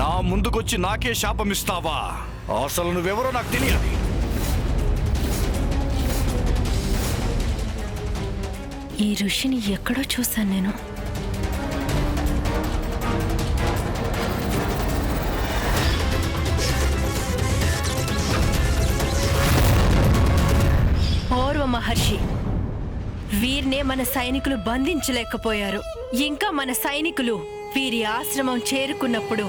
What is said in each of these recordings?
నా ముందుకొచ్చి నాకే శాపం ఇస్తావా అసలు నువ్వెవరో నాకు తెలియాలి ఈ ఋషిని ఎక్కడో చూశాను నేను. పూర్వ మహర్షి వీరినే మన సైనికులు బంధించలేకపోయారు. ఇంకా మన సైనికులు వీరి ఆశ్రమం చేరుకున్నప్పుడు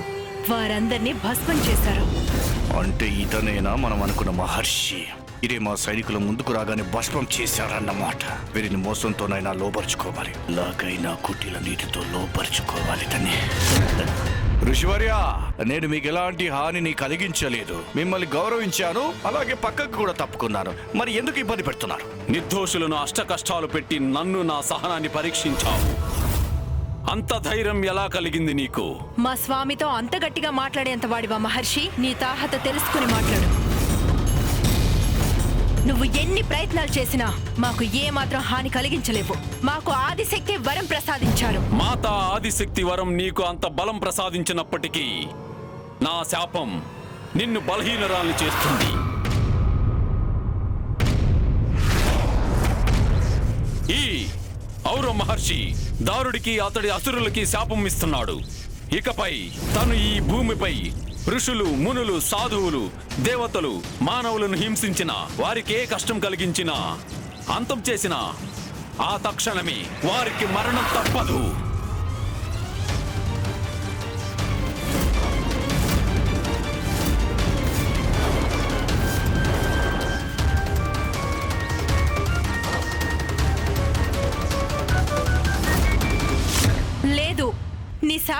వారందరినీ భస్మం చేశారు. అంటే ఇతనేనా మనం అనుకున్న మహర్షి? ఇదే మా సైనికుల ముందుకు రాగానే భస్మం చేశారన్నమాట. వీరిని మోసంతోనైనా లోపరుచుకోవాలి లాగైనా కుటీల నీటితో లోపరుచుకోవాలి తన్ని. ఋషివర్య నేను మీకు ఎలాంటి హానిని కలిగించలేదు. మిమ్మల్ని గౌరవించాను అలాగే పక్కకు కూడా తప్పుకున్నాను. మరి ఎందుకు ఇబ్బంది పెడుతున్నారు? నిర్దోషులను అష్ట కష్టాలు పెట్టి నన్ను నా సహనాన్ని పరీక్షించావు. అంత ధైర్యం ఎలా కలిగింది నీకు? మా స్వామితో అంత గట్టిగా మాట్లాడేంత వాడివా మహర్షి? నీ తాహత తెలుసుకుని మాట్లాడు. నువ్వు ఎన్ని ప్రయత్నాలు చేసినా మాకు ఏ మాత్రం హాని కలిగించలేవు. మాకు ఆదిశక్తి వరం ప్రసాదించారు. మాత ఆదిశక్తి వరం నీకు అంత బలం ప్రసాదించినప్పటికీ నా శాపం నిన్ను బలహీనరాల్ని చేస్తుంది. ఈ ఔర మహర్షి దారుడికి అతడి అసురులకి శాపం ఇస్తున్నాడు. ఇకపై తను ఈ భూమిపై ఋషులు మునులు సాధువులు దేవతలు మానవులను హింసించిన వారికే కష్టం కలిగించినా అంతం చేసిన ఆ తక్షణమే వారికి మరణం తప్పదు.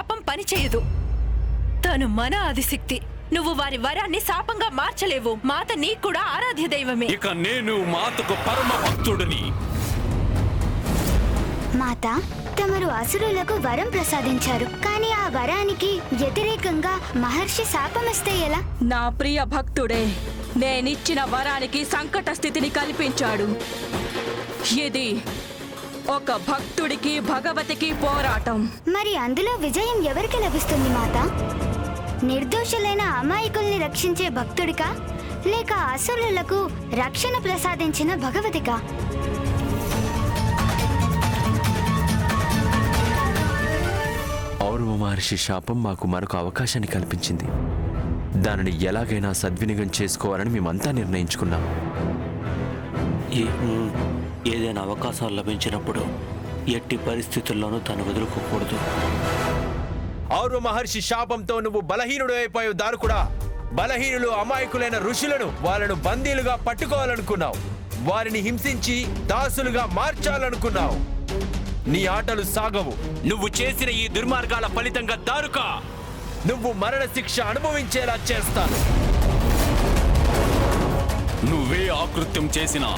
శాపం పనిచేయదు తను మన ఆదిశక్తి. నువ్వు వారి వరాన్ని శాపంగా మార్చలేవు. మాత నీకు కూడా ఆరాధ్య దైవమే. ఇక నేను మాతకు పరమ భక్తుడిని మాత తమరు అసురులకు వరం ప్రసాదించారు. కానీ ఆ వరానికి వ్యతిరేకంగా మహర్షి శాపమిస్తే ఎలా? నా ప్రియ భక్తుడే నేనిచ్చిన వరానికి సంకట స్థితిని కల్పించాడు. ఇది ఒక భక్తుడికి భగవతికి పోరాటం. మరి అందులో విజయం ఎవరికి లభిస్తుంది మాత? నిర్దోషులైన అమాయకుల్ని రక్షించే భక్తుడికా? లేక అసురులకు రక్షణ ప్రసాదించిన భగవతికా? ఔరవ మహర్షి శాపం మాకు మరొక అవకాశాన్ని కల్పించింది. దానిని ఎలాగైనా సద్వినియోగం చేసుకోవాలని మేమంతా నిర్ణయించుకున్నాం. ఏదైనా అవకాశాలు లభించినప్పుడు ఎట్టి పరిస్థితుల్లోనూ తను వదులుకోకూడదు. ఔరు మహర్షి శాపంతో నువ్వు బలహీనుడు అయిపోయావు దారుకుడా బలహీనులు అమాయకులైన ఋషులను వాళ్ళను బందీలుగా పట్టుకోవాలనుకున్నావు. వారిని హింసించి దాసులుగా మార్చాలనుకున్నావు. నీ ఆటలు సాగవు. నువ్వు చేసిన ఈ దుర్మార్గాల ఫలితంగా దారుకా. నువ్వు మరణ శిక్ష అనుభవించేలా చేస్తాను. నువ్వే ఆకృత్యం చేసినా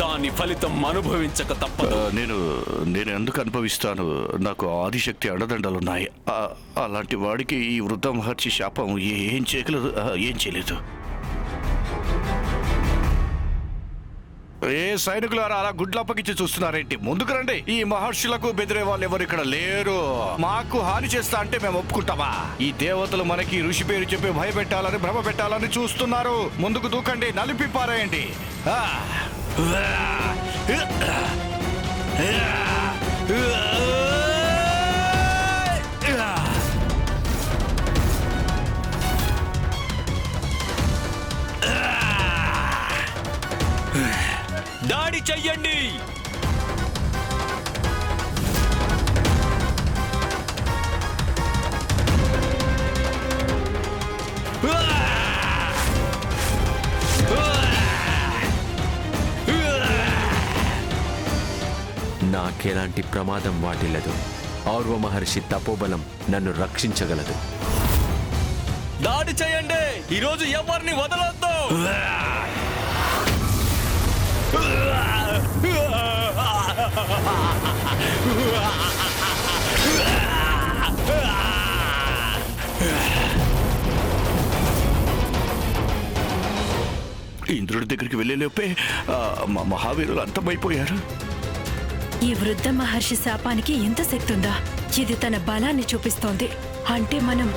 దాని ఫలితం అనుభవించక తప్ప తప్పదు నేను నేను ఎందుకు అనుభవిస్తాను? నాకు ఆదిశక్తి అండదండలున్నాయి అలాంటి వాడికి ఈ వృద్ధ మహర్షి శాపం ఏం చేయగలదు? ఏం చేయలేదు. ఏ సైనికులారా అలా గుడ్లు అప్పగించి చూస్తున్నారేంటి ముందుకు రండి ఈ మహర్షులకు బెదిరే వాళ్ళు ఎవరు ఇక్కడ లేరు మాకు హాని చేస్తా అంటే మేము ఒప్పుకుంటామా ఈ దేవతలు మనకి ఋషి పేరు చెప్పి భయపెట్టాలని భ్రమ పెట్టాలని చూస్తున్నారు ముందుకు దూకండి నలిపి పారేయండి ఆ. చెయ్యండి. నాకెలాంటి ప్రమాదం వాటిల్లదు. ఔర్వ మహర్షి తపోబలం నన్ను రక్షించగలదు. దాడి చేయండి. ఈరోజు ఎవరిని వదలొద్దు. ఇంద్రుడి దగ్గరికి వెళ్ళేలోపే మా మహావీరులు అంతమైపోయారు. ఈ వృద్ధ మహర్షి శాపానికి ఎంత శక్తి ఉందా ఇది తన బలాన్ని చూపిస్తోంది. అంటే మనం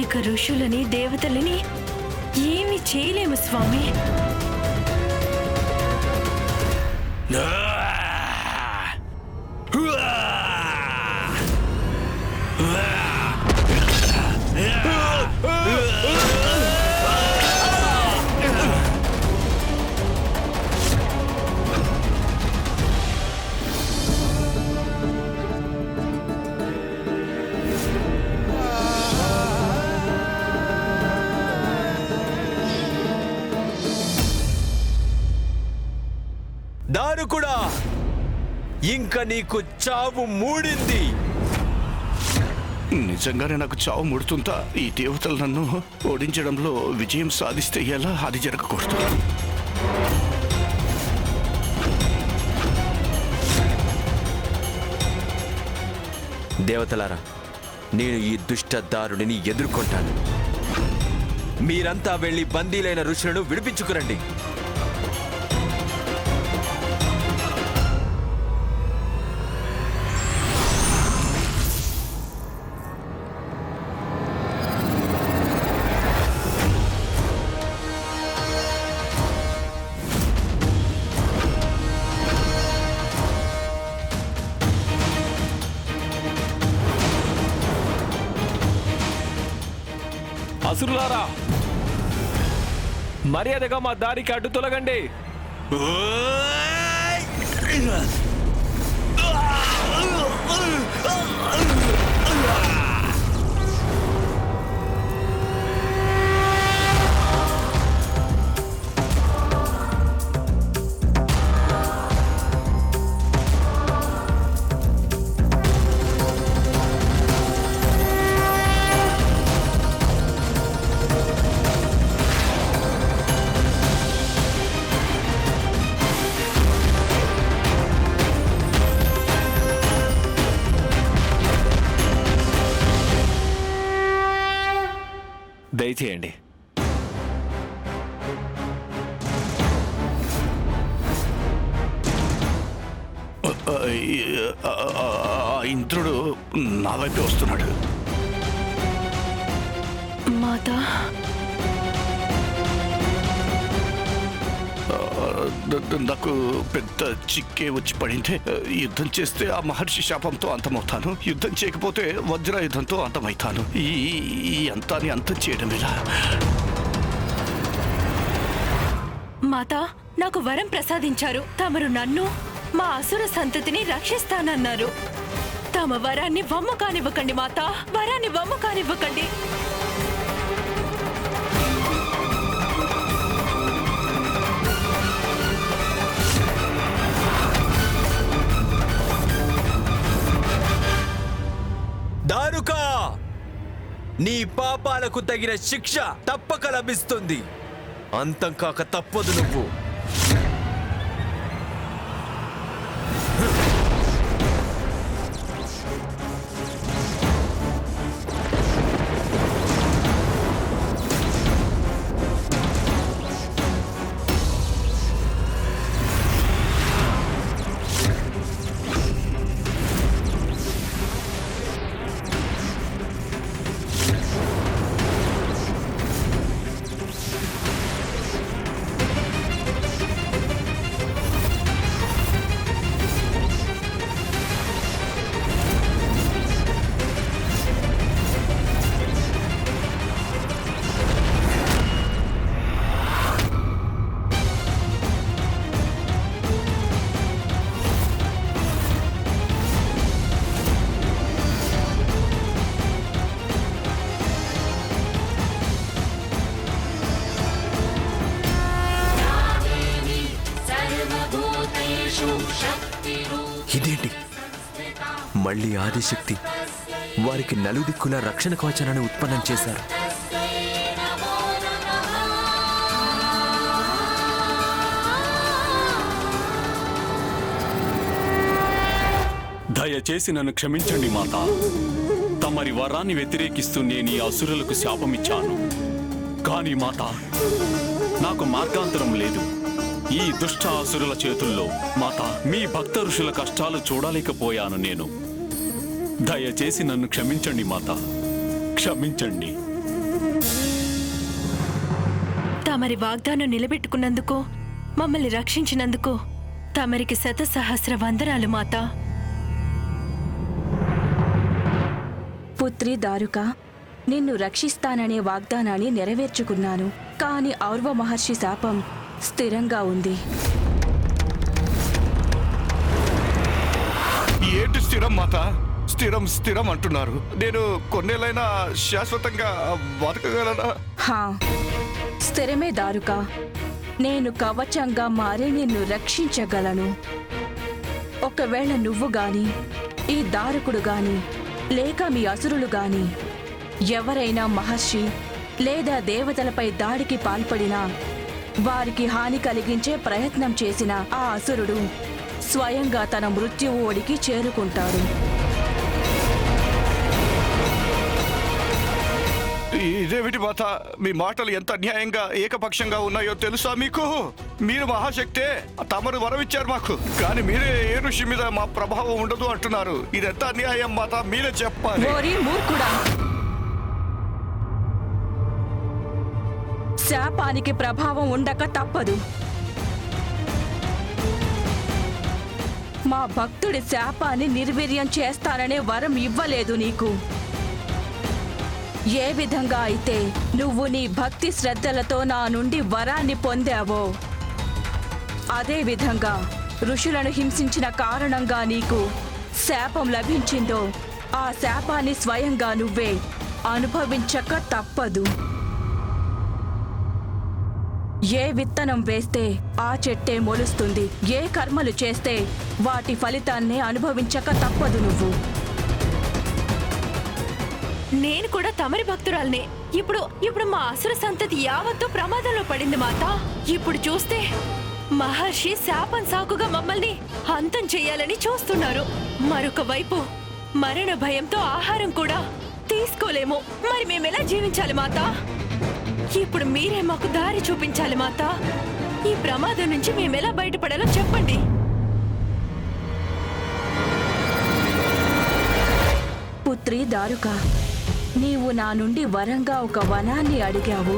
ఇక ఋషులని దేవతలని ఏమి చేయలేము స్వామి. ఇంక నీకు చావు మూడింది. నిజంగానే నాకు చావు ముడుతుందా? ఈ దేవతలు నన్ను ఓడించడంలో విజయం సాధిస్తే ఎలా? అది జరగకూడదు. దేవతలారా నేను ఈ దుష్ట దారుడిని ఎదుర్కొంటాను. మీరంతా వెళ్ళి బందీలైన ఋషులను విడిపించుకురండి. మర్యాదగా మా దారికి అడ్డు తొలగండి. ఇంద్రుడు నా వైపే వస్తున్నాడు. మాత? నాకు పెద్ద చిక్కే వచ్చి పడింది. యుద్ధం చేస్తే ఆ మహర్షి శాపంతో అంతమవుతాను. యుద్ధం చేయకపోతే వజ్రాయుధంతో అంతమవుతాను. ఈ ఈ అంతాన్ని అంతం చేయడం ఎలా? మాత నాకు వరం ప్రసాదించారు. తమరు నన్ను మా అసుర సంతతిని రక్షిస్తానన్నారు. తమ వరాన్ని వమ్ము కానివ్వకండి మాత. వరాన్ని వమ్ము కానివ్వకండి. దారుకా! నీ పాపాలకు తగిన శిక్ష తప్పక లభిస్తుంది. అంతం కాక తప్పదు నువ్వు. ఇదేంటి? మళ్ళీ ఆదిశక్తి. వారికి నలుదిక్కుల రక్షణ కవచనాన్ని ఉత్పన్నం చేశారు. దయచేసి నన్ను క్షమించండి మాత. తమరి వరాన్ని వ్యతిరేకిస్తూ నేను ఈ అసురులకు శాపమిచ్చాను. కానీ మాత నాకు మార్గాంతరం లేదు. ఈ దుష్ట అసురుల చేతుల్లో మాత మీ భక్త ఋషుల కష్టాలు చూడలేకపోయాను నేను. దయచేసి నన్ను క్షమించండి మాత. క్షమించండి. తమరి వాగ్దానం నిలబెట్టుకున్నందుకు మమ్మల్ని రక్షించినందుకు తమరికి శత సహస్ర వందనాలు మాతా. పుత్రి దారుక నిన్ను రక్షిస్తాననే వాగ్దానాన్ని నెరవేర్చుకున్నాను. కాని ఔర్వ మహర్షి శాపం స్థిరంగా ఉంది. ఏంటి స్థిరం మాత? స్థిరం స్థిరం అంటున్నారు. నేను కొన్నేళ్ళైనా శాశ్వతంగా బతకగలనా? హా స్థిరమే దారుక. నేను కవచంగా మారి నిన్ను రక్షించగలను. ఒకవేళ నువ్వు గాని ఈ దారుకుడు గాని లేక మీ అసురులు గాని ఎవరైనా మహర్షి లేదా దేవతలపై దాడికి పాల్పడినా వారికి హాని కలిగించే ప్రయత్నం చేసిన ఆ అసురుడు స్వయంగా తన మృత్యువు ఒడికి చేరుకుంటాడు. ఇదేమిటి మాత? మీ మాటలు ఎంత అన్యాయంగా ఏకపక్షంగా ఉన్నాయో తెలుసా మీకు? మీరు మహాశక్తే తమరు వరమిచ్చారు మాకు. కానీ మీరే ఏ ఋషి మీద మా ప్రభావం ఉండదు అంటున్నారు. ఇది ఎంత అన్యాయం మాత? మీరే చెప్పాలి. మూర్ఖుడా! శాపానికి ప్రభావం ఉండక తప్పదు. మా భక్తుడి శాపాన్ని నిర్వీర్యం చేస్తాననే వరం ఇవ్వలేదు నీకు. ఏ విధంగా అయితే నువ్వు నీ భక్తి శ్రద్ధలతో నా నుండి వరాన్ని పొందావో అదే విధంగా ఋషులను హింసించిన కారణంగా నీకు శాపం లభించిందో ఆ శాపాన్ని స్వయంగా నువ్వే అనుభవించక తప్పదు. ఏ విత్తనం వేస్తే ఆ చెట్టే మొలుస్తుంది ఏ కర్మలు చేస్తే వాటి ఫలితాన్ని అనుభవించక తప్పదు నువ్వు. నేను కూడా తమరి భక్తురాల్నే. ఇప్పుడు ఇప్పుడు మా అసుర సంతతి యావత్తు ప్రమాదంలో పడింది మాత. ఇప్పుడు చూస్తే మహర్షి శాపం సాకుగా మమ్మల్ని అంతం చేయాలని చూస్తున్నారు. మరొక వైపు మరణ భయంతో ఆహారం కూడా తీసుకోలేము. మరి మేమెలా జీవించాలి మాత? ఇప్పుడు మీరే మాకు దారి చూపించాలి మాత. ఈ ప్రమాదం నుంచి మేమెలా బయటపడాలో చెప్పండి. పుత్రి దారుక నీవు నా నుండి వరంగా ఒక వనాన్ని అడిగావు.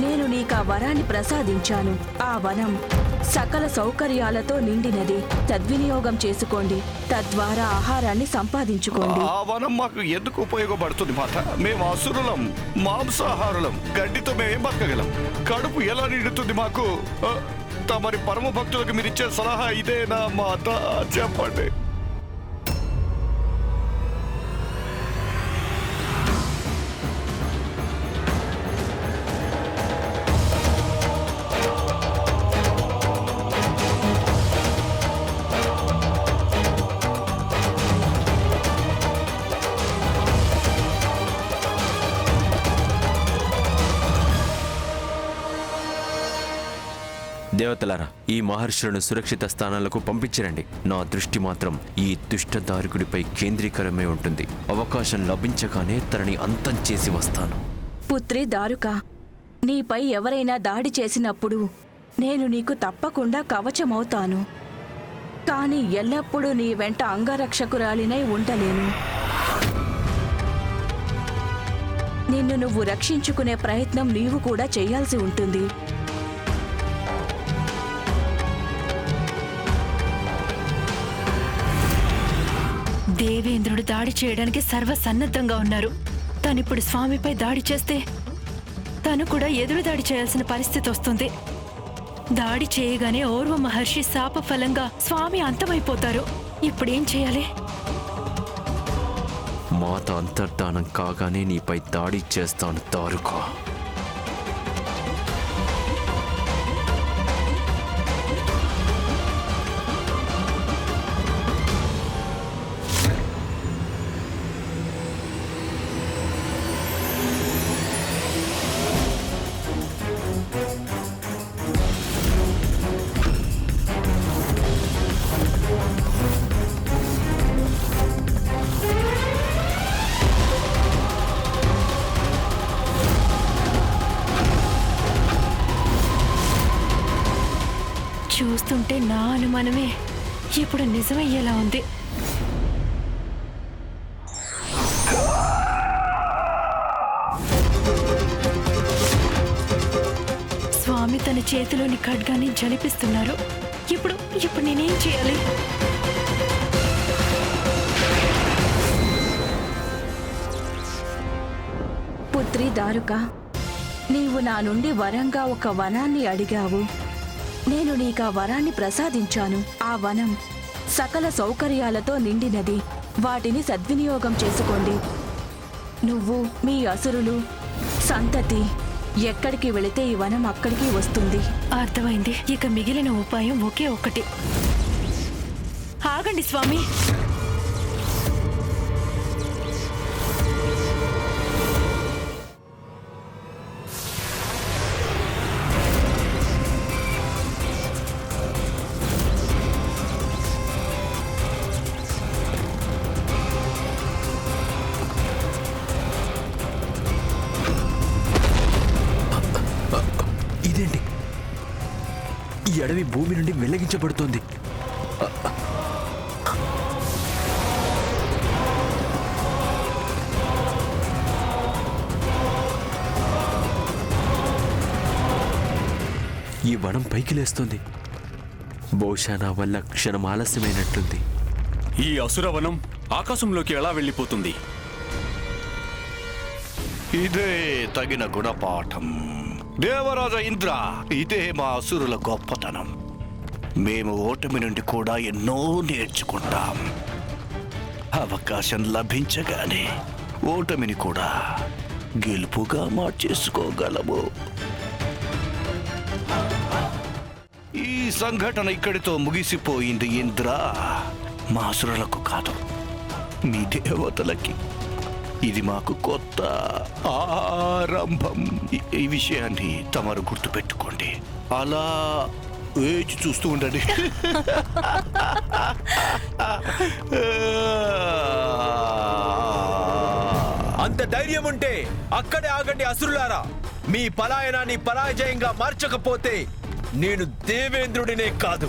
నేను నీకు ఆ వరాన్ని ప్రసాదించాను. ఆ వనం సకల సౌకర్యాలతో నిండినది. తద్వినియోగం చేసుకోండి. తద్వారా ఆహారాన్ని సంపాదించుకోండి. ఆ వనం మాకు ఎందుకు ఉపయోగపడుతుంది మాత? మేము అసురులం మాంసాహారులం గడ్డితో మేమేం బతకగలం. కడుపు ఎలా నిండుతుంది మాకు? తమరి పరమ భక్తులకు మీరిచ్చే సలహా ఇదేనా మాత? చెప్పండి. దేవతలారా ఈ మహర్షులను సురక్షిత స్థానాలకు పంపించరండి. నా దృష్టి మాత్రం ఈ దుష్టదారుకుడిపై కేంద్రీకరమై ఉంటుంది. అవకాశం లభించగానే తనని అంతం చేసి వస్తాను. పుత్రి దారుక నీపై ఎవరైనా దాడి చేసినప్పుడు నేను నీకు తప్పకుండా కవచమవుతాను. కానీ ఎల్లప్పుడూ నీ వెంట అంగరక్షకురాలినై ఉండలేను. నిన్ను నువ్వు రక్షించుకునే ప్రయత్నం నీవు కూడా చేయాల్సి ఉంటుంది. దేవేంద్రుడు దాడి చేయడానికి సర్వసన్నద్ధంగా ఉన్నారు. తనిప్పుడు స్వామిపై దాడి చేస్తే తను కూడా ఎదురు దాడి చేయాల్సిన పరిస్థితి వస్తుంది. దాడి చేయగానే ఓర్వ మహర్షి శాప ఫలంగా స్వామి అంతమైపోతారు. ఇప్పుడేం చేయాలి? మాత అంతర్ధానం కాగానే నీపై దాడి చేస్తాను తారుకో. చూస్తుంటే నా అనుమానమే. ఇప్పుడు నిజమయ్యేలా ఉంది. స్వామి తన చేతిలోని ఖడ్గాన్ని జలిపిస్తున్నారు. ఇప్పుడు ఇప్పుడు నేనేం చేయాలి? పుత్రి దారుక నీవు నా నుండి వరంగా ఒక వనాన్ని అడిగావు. నేను నీకు ఆ వరాన్ని ప్రసాదించాను. ఆ వనం సకల సౌకర్యాలతో నిండినది. వాటిని సద్వినియోగం చేసుకోండి. నువ్వు మీ అసురులు సంతతి ఎక్కడికి వెళితే ఈ వనం అక్కడికి వస్తుంది. అర్థమైంది. ఇక మిగిలిన ఉపాయం ఒకే ఒక్కటి. ఆగండి స్వామి. వనం పైకి లేస్తుంది. బహుశా నా వల్ల క్షణం ఆలస్యమైనట్టుంది ఈ అసురవనం ఆకాశంలోకి ఎలా వెళ్ళిపోతుంది? ఇదే తగిన గుణపాఠం. దేవరాజ ఇంద్ర ఇదే మా అసురుల గొప్పతనం. మేము ఓటమి నుండి కూడా ఎన్నో నేర్చుకుంటాం. అవకాశం లభించగానే ఓటమిని కూడా గెలుపుగా మార్చేసుకోగలము. సంఘటన ఇక్కడితో ముగిసిపోయింది ఇంద్ర. మా అసురులకు కాదు మీ దేవతలకి. ఇది మాకు కొత్త ఆరంభం. ఈ- విషయాన్ని తమరు గుర్తుపెట్టుకోండి. అలా వేచి చూస్తూ ఉండండి. అంత ధైర్యం ఉంటే అక్కడే ఆగండి అసురులారా. మీ పలాయనాన్ని పరాజయంగా మార్చకపోతే నేను దేవేంద్రుడినే కాదు.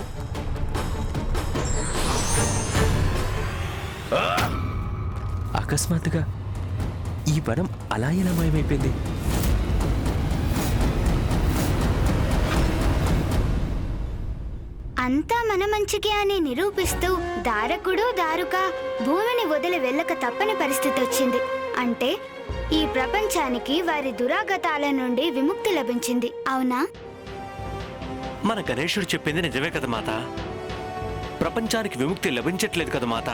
అకస్మాత్తుగా ఈ వనం అలా ఎలా మాయమైపోయింది అంతా మన మంచికే అని నిరూపిస్తూ దారకుడు దారుక భూమిని వదిలి వెళ్ళక తప్పని పరిస్థితి వచ్చింది. అంటే ఈ ప్రపంచానికి వారి దురాగతాల నుండి విముక్తి లభించింది. అవునా? మన గణేశుడు చెప్పింది నిజమే కదా మాత. ప్రపంచానికి విముక్తి లభించట్లేదు కదా మాత.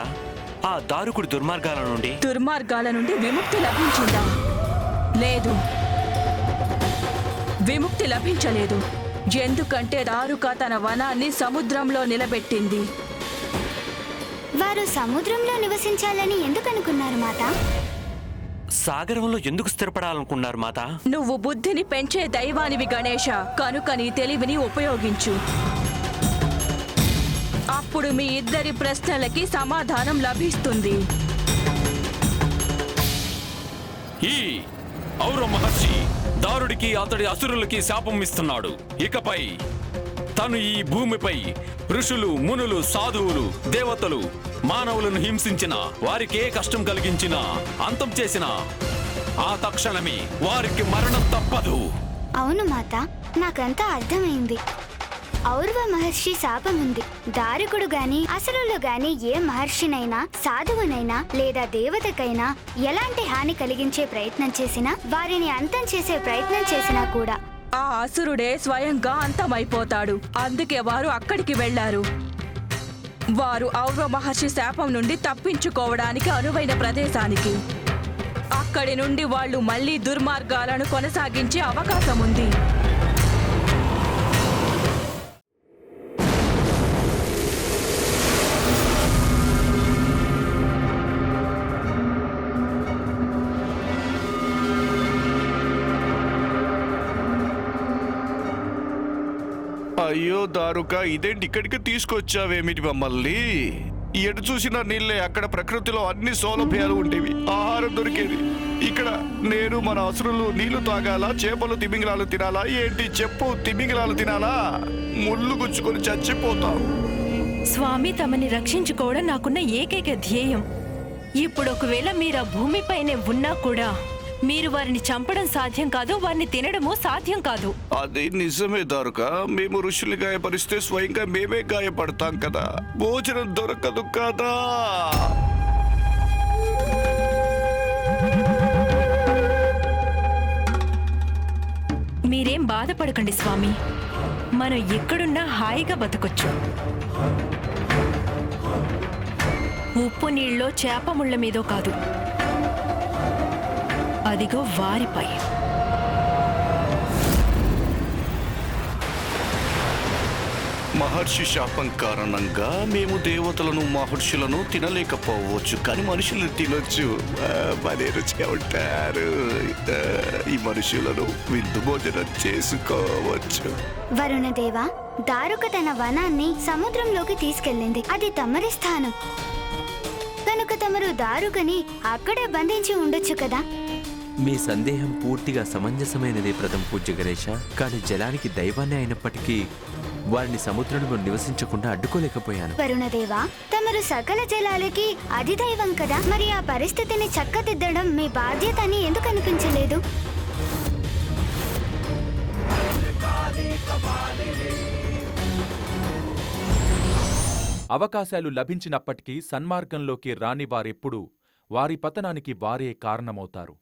ఆ దారుకుడి దుర్మార్గాల నుండి దుర్మార్గాల నుండి విముక్తి లభించిందా? లేదు. విముక్తి లభించలేదు. ఎందుకంటే దారుక తన వనాన్ని సముద్రంలో నిలబెట్టింది. వారు సముద్రంలో నివసించాలని ఎందుకు అనుకున్నారు మాత? సాగరంలో ఎందుకు స్థిరపడాలనుకున్నారు మాత? నువ్వు బుద్ధిని పెంచే దైవానివి గణేష. కనుక నీ తెలివిని ఉపయోగించు. అప్పుడు మీ ఇద్దరి ప్రశ్నలకి సమాధానం లభిస్తుంది. ఈ ఔర మహర్షి దారుడికి అతడి అసురులకి శాపం ఇస్తున్నాడు. ఇకపై తను ఈ భూమిపై ఋషులు మునులు సాధువులు దేవతలు మానవులను హింసించిన వారికే కష్టం కలిగించినా అంతం చేసిన ఆ తక్షణమే వారికి మరణం తప్పదు. అవును మాత నాకంతా అర్థమైంది. ఔర్వ మహర్షి శాపం ఉంది దారుకుడు గాని అసలులు గాని ఏ మహర్షినైనా సాధువునైనా లేదా దేవతకైనా ఎలాంటి హాని కలిగించే ప్రయత్నం చేసినా వారిని అంతం చేసే ప్రయత్నం చేసినా కూడా ఆ అసురుడే స్వయంగా అంతమైపోతాడు. అందుకే వారు అక్కడికి వెళ్ళారు వారు ఔర్వ మహర్షి శాపం నుండి తప్పించుకోవడానికి అనువైన ప్రదేశానికి. అక్కడి నుండి వాళ్ళు మళ్ళీ దుర్మార్గాలను కొనసాగించే అవకాశం ఉంది అయ్యో దారుక ఇదేంటి ఇక్కడికి తీసుకొచ్చావేమిటి మమ్మల్ని? ఎటు చూసినా నీళ్ళే అక్కడ ప్రకృతిలో అన్ని సౌలభ్యాలు ఉండేవి. ఆహారం దొరికేది. ఇక్కడ నేను మన అసురులు నీళ్ళు తాగాలా చేపలు తిమింగలాలు తినాలా? ఏంటి చెప్పు తిమింగలాలు తినాలా? ముళ్ళు గుచ్చుకొని చచ్చిపోతాం. స్వామి తమని రక్షించుకోవడం నాకున్న ఏకైక ధ్యేయం. ఇప్పుడు ఒకవేళ మీరు ఆ భూమిపైనే ఉన్నా కూడా మీరు వారిని చంపడం సాధ్యం కాదు వారిని తినడము సాధ్యం కాదు. అది నిజమే దారుక మేము ఋషులు గాయపరిస్తే స్వయంగా మేమే గాయపడతాం కదా. భోజనం దొరకదు కదా. మీరేం బాధపడకండి స్వామి. మనం ఎక్కడున్నా హాయిగా బతకొచ్చు. ఉప్పు నీళ్ళలో చేప ముళ్ళ మీదో కాదు. అదిగో వారిపై. మహర్షి శాపం కారణంగా మేము దేవతలను మహర్షులను తినలేకపోవచ్చు కానీ మనుషులను తినొచ్చు. భలే రుచిగా ఉంటారు. ఈ మనుషులను విందు భోజనం చేసుకోవచ్చు. వరుణదేవ దారుక తన వనాన్ని సముద్రంలోకి తీసుకెళ్ళింది. అది తమరి స్థానం. కనుక తమరు దారుకని అక్కడే బంధించి ఉండొచ్చు కదా? మీ సందేహం పూర్తిగా సమంజసమైనదే ప్రథమ పూజ్య గణేష కానీ జలానికి దైవాన్ని అయినప్పటికీ వారిని సముద్రంలో నివసించకుండా అడ్డుకోలేకపోయాను. వరుణదేవ తమరు సకల జలాలకి అధిదైవం కదా. మరి ఆ పరిస్థితిని చక్కదిద్దడం మీ బాధ్యత అని ఎందుకు అనిపించలేదు? అవకాశాలు లభించినప్పటికీ సన్మార్గంలోకి రాని వారెప్పుడూ వారి పతనానికి వారే కారణమవుతారు.